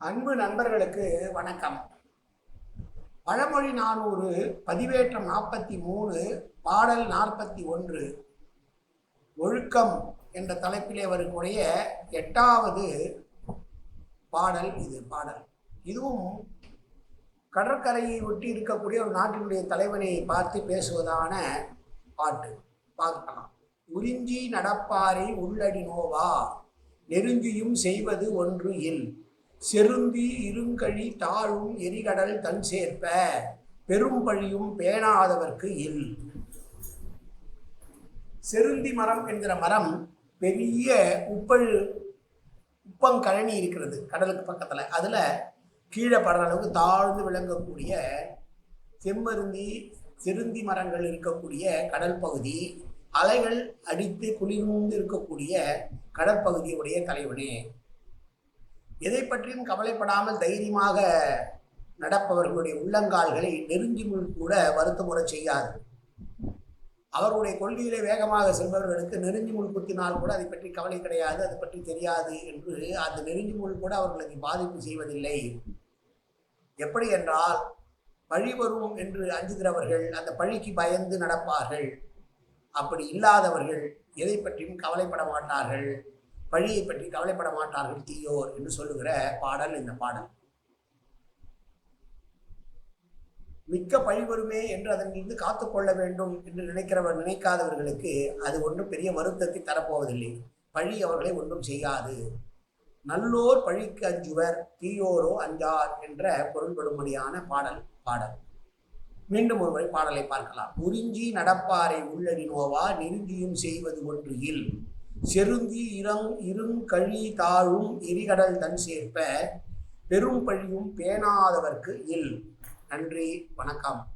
அன்பு நண்பர்களுக்கு வணக்கம். பழமொழி நானூறு பதிவேற்றம் நாற்பத்தி மூணு பாடல் நாற்பத்தி ஒன்று ஒழுக்கம் என்ற தலைப்பிலே வரக்கூடிய எட்டாவது பாடல் இது பாடல். இதுவும் கடற்கரையை ஒட்டி இருக்கக்கூடிய ஒரு நாட்டினுடைய தலைவனை பார்த்து பேசுவதான பாட்டு. பார்க்கலாம். உறிஞ்சி நடப்பாரை உள்ளடி நோவா நெருங்கியும் செய்வது ஒன்று இல். செருந்தி இருங்கழி தாழும் எரிகடல் தன் சேர்ப்ப பெரும்பழியும் பேணாதவர்க்கு இல். செருந்தி மரம் என்கிற மரம் பெரிய உப்பழு உப்பங்கழனி இருக்கிறது கடலுக்கு பக்கத்தில். அதில் கீழே படுற அளவுக்கு தாழ்ந்து விளங்கக்கூடிய செம்மருந்தி செருந்தி மரங்கள் இருக்கக்கூடிய கடல் பகுதி அலைகள் அடித்து குளிர்ந்து இருக்கக்கூடிய கடற்பகுதியுடைய தலைவனே. எதை பற்றியும் கவலைப்படாமல் தைரியமாக நடப்பவர்களுடைய உள்ளங்கால்களை நெருங்கி முள் கூட வருத்தமுறை செய்யாது. அவருடைய கொள்கையிலே வேகமாக செல்பவர்களுக்கு நெருஞ்சி முள் குத்தினால் கூட அதை பற்றி கவலை கிடையாது அதை பற்றி தெரியாது என்று அந்த நெருஞ்சி முள் கூட அவர்களுக்கு பாதிப்பு செய்வதில்லை. எப்படி என்றால் பழி வரும் என்று அஞ்சுகிறவர்கள் அந்த பழிக்கு பயந்து நடப்பார்கள். அப்படி இல்லாதவர்கள் எதை பற்றியும் கவலைப்பட மாட்டார்கள். பழியை பற்றி கவலைப்பட மாட்டார்கள் தீயோர் என்று சொல்லுகிற பாடல் இந்த பாடல். மிக்க பழி வருமே என்று அதனிலிருந்து காத்துக்கொள்ள வேண்டும் என்று நினைக்கிறவர் நினைக்காதவர்களுக்கு அது ஒன்றும் பெரிய வருத்தத்தை தரப்போவதில்லை. பழி அவர்களை ஒன்றும் செய்யாது. நல்லோர் பழிக்கு அஞ்சுவர் தீயோரோ அஞ்சார் என்ற பொருள்படும்படியான பாடல் பாடல். மீண்டும் ஒருமுறை பாடலை பார்க்கலாம். உறிஞ்சி நடப்பாரை உள்ளடி நோவா நெருங்கியும் செய்வது ஒன்று இல். செருந்தி இரங் இருங்கழி தாழும் எரிகடல் தன் சேர்ப்ப பெரும் பழியும் பேணாதவர்க்கு இல். நன்றி வணக்கம்.